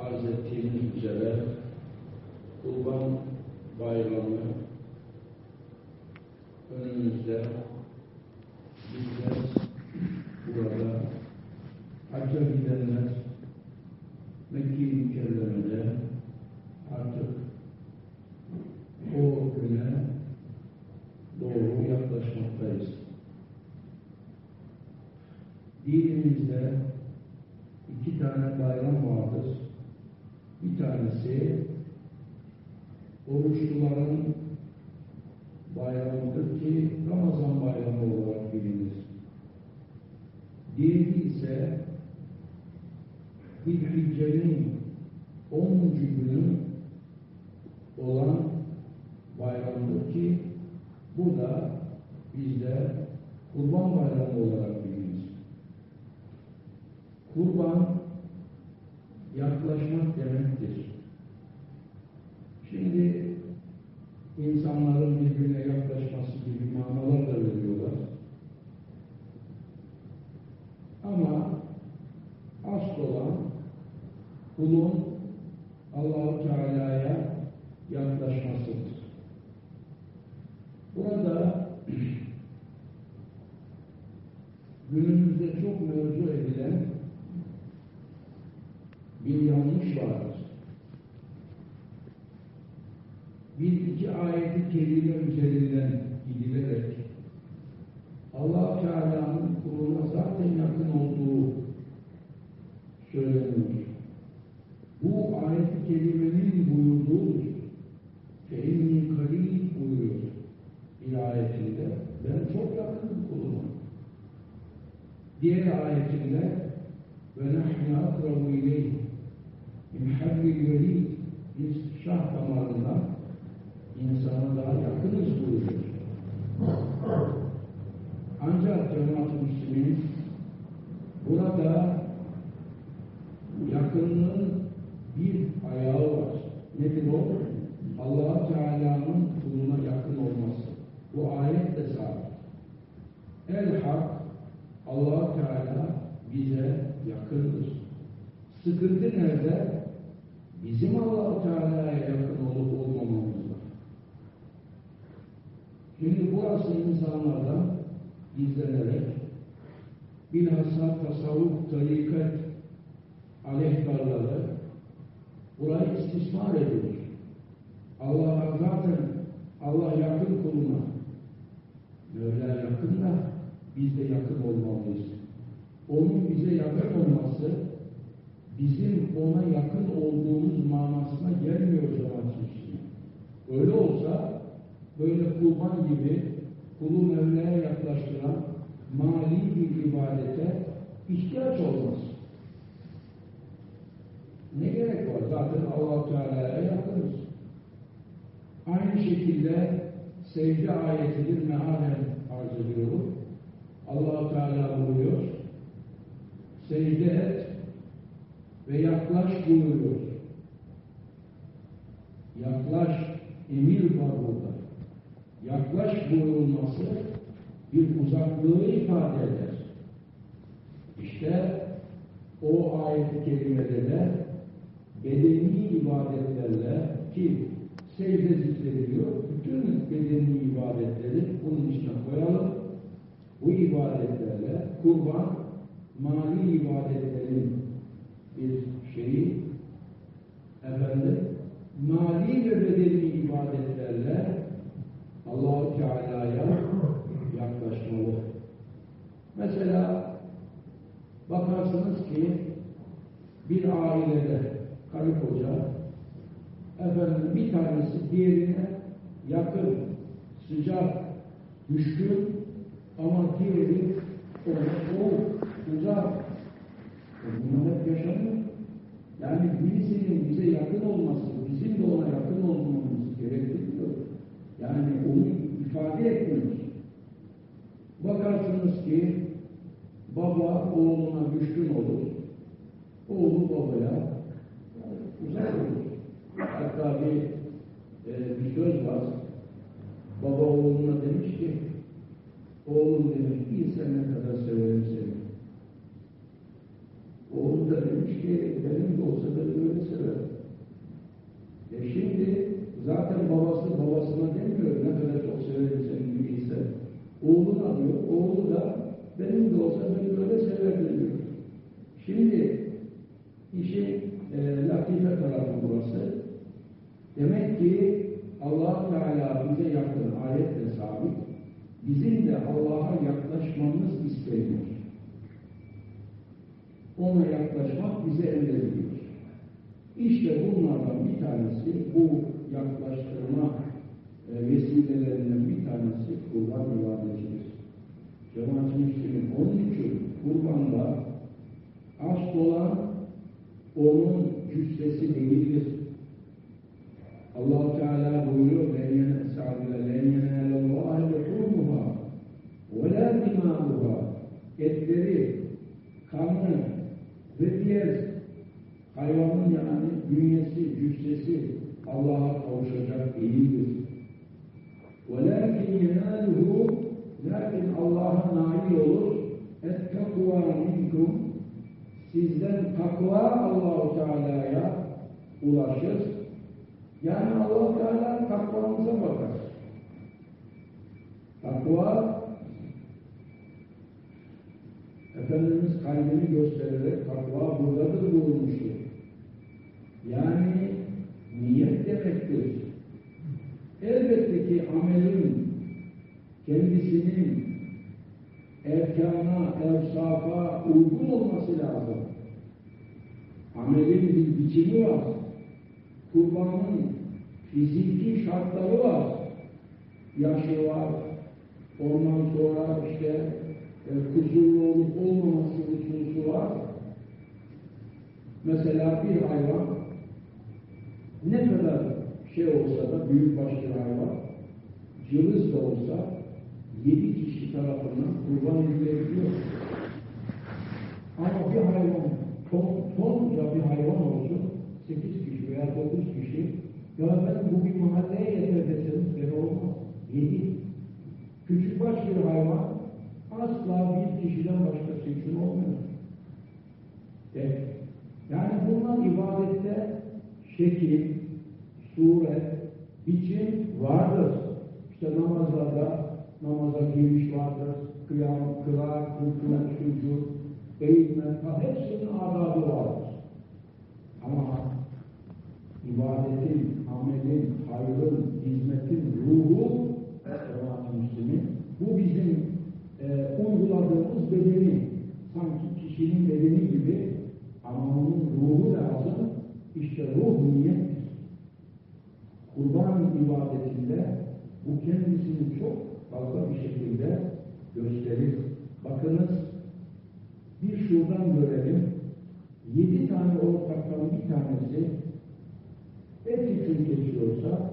arz ettiğimiz üzere Kurban Bayramı önümüzde bizler burada hacca gidenler Mekke-i artık o güne doğru yaklaşmaktayız. Dinimizde iki tane bayram vardır. Bir tanesi oruçluların bayramıdır ki Ramazan bayramı olarak bilinir. Diğeri ise Hicce'nin 10. günü olan bayramdır ki bu da bizde Kurban Bayramı olarak bilinir. Kurban yaklaşmak demektir. Şimdi insanların birbirine yaklaşması gibi manalar da veriyorlar. Ama asıl olan kulun Allah-u Teala'ya yaklaşmasıdır. Burada günümüzde çok mevzu edilen bir yanlış vardır. Bir iki ayeti kelime üzerinden gidilerek allah Teala'nın kuluna zaten yakın olduğu söyleniyor. Bu ayet-i kerimenin buyurduğudur. Fehimni kalil buyuruyor bir ayetinde. Ben çok yakınım kuluma. Diğer ayetinde ve nehne akrabu hablil velid biz şah damarından insana daha yakınız buyuruyor. Ancak cemaat-ı müslümin burada yakınlığın bir ayağı var. Nedir o? allah Teala'nın kuluna yakın olması. Bu ayet de sabit. El hak allah Teala bize yakındır. Sıkıntı nerede? Bizim allah Teala'ya yakın olup olmamamızda. Şimdi burası insanlardan gizlenerek bilhassa tasavvuf, tarikat, aleyhtarları burayı istismar ediyor. Allah'a zaten Allah yakın kuluna. Mevla yakın da biz de yakın olmalıyız. Onun bize yakın olması bizim ona yakın olduğumuz böyle kurban gibi kulu Mevla'ya yaklaştıran mali bir ibadete ihtiyaç olmaz. Ne gerek var? Zaten allah Teala'ya yakınız. Aynı şekilde secde ayetidir mealen arz ediyorum. allah Teala buyuruyor. Secde et ve yaklaş buyuruyor. Yaklaş, emir var burada. Yaklaş buyurulması bir uzaklığı ifade eder. İşte o ayet-i kerimede de bedeni ibadetlerle ki secde zikrediliyor, bütün bedeni ibadetleri bunun içine koyalım. Bu ibadetlerle kurban, mali ibadetlerin bir şeyi, efendim, mali ve bedeni ibadetlerle Allah-u Teala'ya yaklaşmalı. Mesela bakarsınız ki bir ailede karı koca efendim bir tanesi diğerine yakın, sıcak, düşkün ama diğeri soğuk, uzak. E bunlar hep yaşanıyor. Yani birisinin bize yakın olması, bizim de ona yakın olmamız gerektiriyor. Yani onu ifade etmiyoruz. Bakarsınız ki baba oğluna düşkün olur, oğlu babaya uzak olur. Hatta bir, e, bir söz var. Baba oğluna demiş ki, oğlum demiş, bilsen ne kadar severim seni. Oğul da demiş ki, benim de olsa da böyle Zaten babası babasına demiyor ne kadar çok severim seni gibiyse. Oğluna diyor, oğlu da benim de olsa beni böyle severdim diyor. Şimdi işi e, latife tarafı burası. Demek ki allah Teala bize yaptığı ayetle sabit, bizim de Allah'a yaklaşmamız isteniyor. Ona yaklaşmak bize emrediliyor. İşte bunlardan bir tanesi bu yaklaştırma e, vesilelerinden bir tanesi kurban ibadetidir. Cemaat-i Müslümin onun için kurbanda asıl olan onun cüssesi değildir. allah Teala buyuruyor لَنْ يَنَالَ اللّٰهَ لُحُومُهَا وَلَا دِمَاؤُهَا Etleri, kanı ve diğer hayvanın yani bünyesi, cüssesi Allah'a kavuşacak değildir. وَلَكِنْ يَنَالُهُ Lakin Allah'a nail olur. اَتَّقُوَا مِنْكُمْ Sizden takva Allahu Teala'ya ulaşır. Yani Allah Teala takvanıza bakar. Takva Efendimiz kalbini demektir. Elbette ki amelin kendisinin erkana, evsafa uygun olması lazım. Amelin bir biçimi var. Kurbanın fiziki şartları var. Yaşı var. Ondan sonra işte e, kusurlu olup olmaması hususu var. Mesela bir hayvan ne kadar şey olsa da büyük başlı hayvan cılız da olsa yedi kişi tarafından kurban edilebiliyor. Ama bir hayvan ton, tonca bir hayvan olsun sekiz kişi veya dokuz kişi ya ben bu bir mahalleye yeter deseniz ben olmaz. Yedi. Küçük baş bir hayvan asla bir kişiden başka seçim olmuyor. Evet. Yani bunlar ibadette şekil, suret, biçim vardır. İşte namazlarda namaza giriş vardır, kıyam, kıraat, rükû, sucud, eğitme, hepsinin adabı vardır. Ama ibadetin, amelin, hayrın, hizmetin ruhu, cemaat Müslümin, bu bizim e, uyguladığımız bedeni, sanki kişinin bedeni gibi ama onun ruhu lazım. İşte ruh niyettir. Kurban ibadetinde bu kendisini çok fazla bir şekilde gösterir. Bakınız, bir şuradan görelim. Yedi tane ortaktan bir tanesi et için geçiyorsa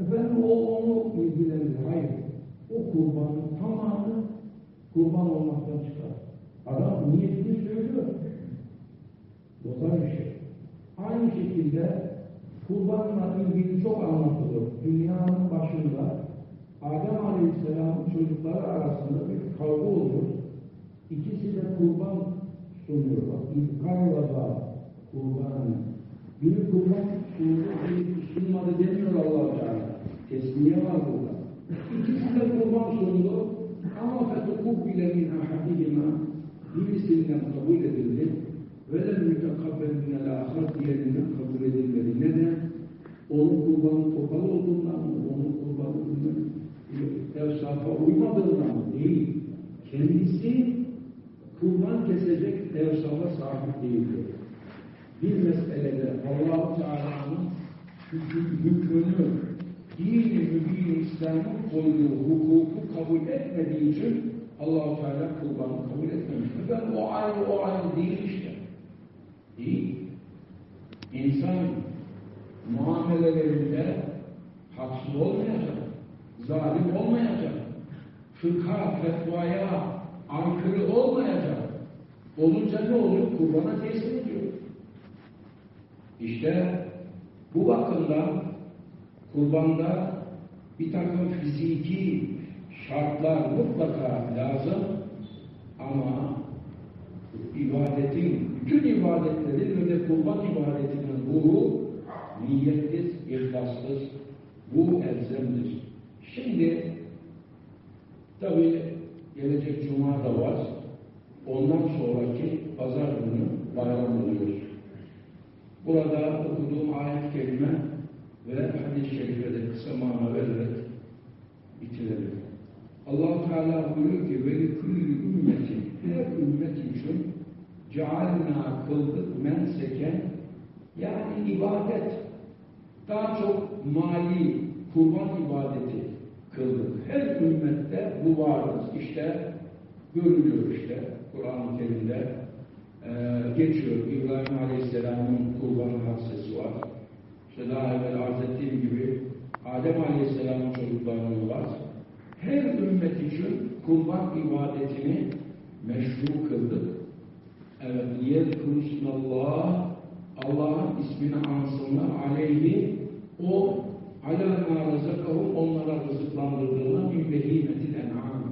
efendim o onu ilgilendirir. Hayır. O kurbanın tamamı kurban olmaktan çıkar. Adam niyetini söylüyor. Bozar bir şey. Aynı şekilde kurbanla ilgili çok anlatılır. Dünyanın başında Adem Aleyhisselam'ın çocukları arasında bir kavga olur. İkisi de kurban sunuyorlar. İlkarla kurbanı. Biri kurban sundu, biri sunmadı demiyor allah Teala. Tesmiye var burada. İkisi de kurban sundu. Ama fetukubile min ahadihima birisinden kabul edildi. Ve lem mütekabbel minel ahar diğerinden kabul edilmedi. Onun kurbanı topal olduğundan mı? Onun kurbanı evsafa uymadığından mı? Değil. Kendisi kurban kesecek evsafa sahip değildir. Bir meselede allah Teala'nın hükmünü, dini mübin İslam'ın koyduğu hukuku kabul etmediği için allah Teala kurbanı kabul etmemiştir. Ben o ayrı o ayrı değil işte. Değil. İnsan muamelelerinde haksız olmayacak, zalim olmayacak, fıkha, fetvaya aykırı olmayacak. Olunca ne olur? Kurbana teslim ediyor. İşte bu bakımdan kurbanda bir takım fiziki şartlar mutlaka lazım ama ibadetin, bütün ibadetlerin ve de kurban ibadetinin ruhu niyetsiz, ihlassız bu elzemdir. Şimdi tabi gelecek cuma da var. Ondan sonraki pazar günü bayram oluyor. Burada okuduğum ayet kelime ve hadis-i şerife de kısa mana vererek bitirelim. allah Teala buyuruyor ki ve kulli ümmetin her ümmet için cealna kıldık menseken yani ibadet daha çok mali kurban ibadeti kıldık. Her ümmette bu vardır. İşte görülüyor işte Kur'an-ı Kerim'de e, geçiyor. İbrahim Aleyhisselam'ın kurban hadisesi var. İşte daha evvel arz ettiğim gibi Adem Aleyhisselam'ın çocuklarının var. Her ümmet için kurban ibadetini meşru kıldık. Evet, yedkurusnallah Allah'ın ismini ansınlar aleyhi o ala ma rızakahum onlara rızıklandırdığına min behimetil en'am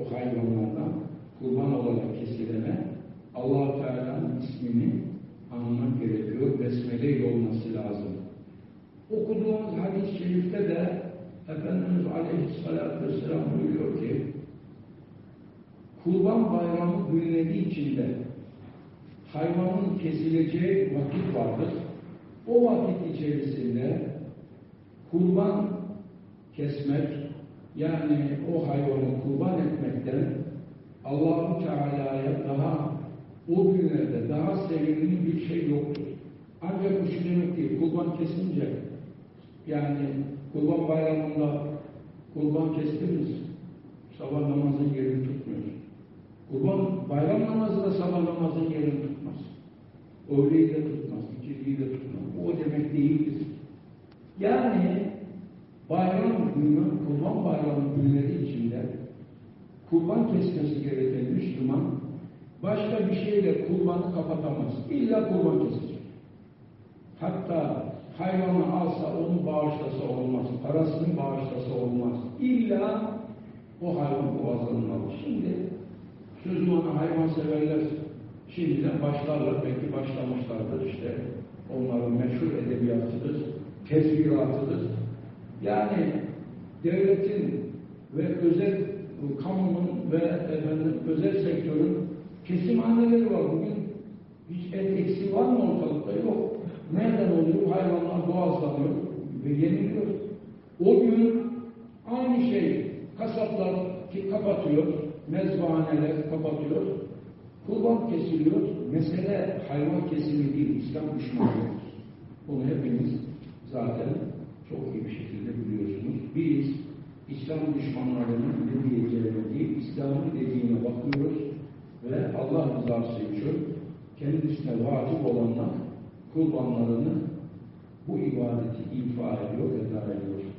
o hayvanlardan kurban olarak kesilene allah Teala'nın ismini anmak gerekiyor. Besmele ile olması lazım. Okuduğumuz hadis-i şerifte de Efendimiz Aleyhisselatü Vesselam buyuruyor ki Kurban Bayramı günleri içinde hayvanın kesileceği vakit vardır. O vakit içerisinde kurban kesmek yani o hayvanı kurban etmekten Allahu Teala'ya daha o günlerde daha sevimli bir şey yoktur. Ancak bu şu demek değil, kurban kesince yani kurban bayramında kurban kestiniz, sabah namazın yerini tutmuyor. Kurban bayram namazı da sabah namazın yerini tutmaz. Öğleyi de tutmaz, ikiliyi de tutmaz. O demek değildir. Yani bayram günü, kurban bayramı günleri içinde kurban kesmesi gereken Müslüman başka bir şeyle kurbanı kapatamaz. İlla kurban kesecek. Hatta hayvanı alsa, onu bağışlasa olmaz. Parasını bağışlasa olmaz. İlla o hayvan boğazlanmalı. Şimdi sözüm ona hayvan severler şimdiden başlarlar. Belki başlamışlardır işte. Onların meşhur edebiyatıdır, tezviratıdır. Yani devletin ve özel kamunun ve efendim, özel sektörün kesimhaneleri var bugün. Hiç et eksiği var mı ortalıkta? Yok. Nereden oluyor? Hayvanlar boğazlanıyor ve yeniliyor. O gün aynı şey kasaplar ki kapatıyor, mezbahaneler kapatıyor, kurban kesiliyor. Mesele hayvan kesimi değil, İslam düşmanlığı. Bunu hepiniz zaten çok iyi bir şekilde biliyorsunuz. Biz İslam düşmanlarının ne diyeceğine değil, İslam'ın dediğine bakıyoruz ve Allah rızası için kendisine vacip olanlar kurbanlarını bu ibadeti ifa ediyor, eda ediyor.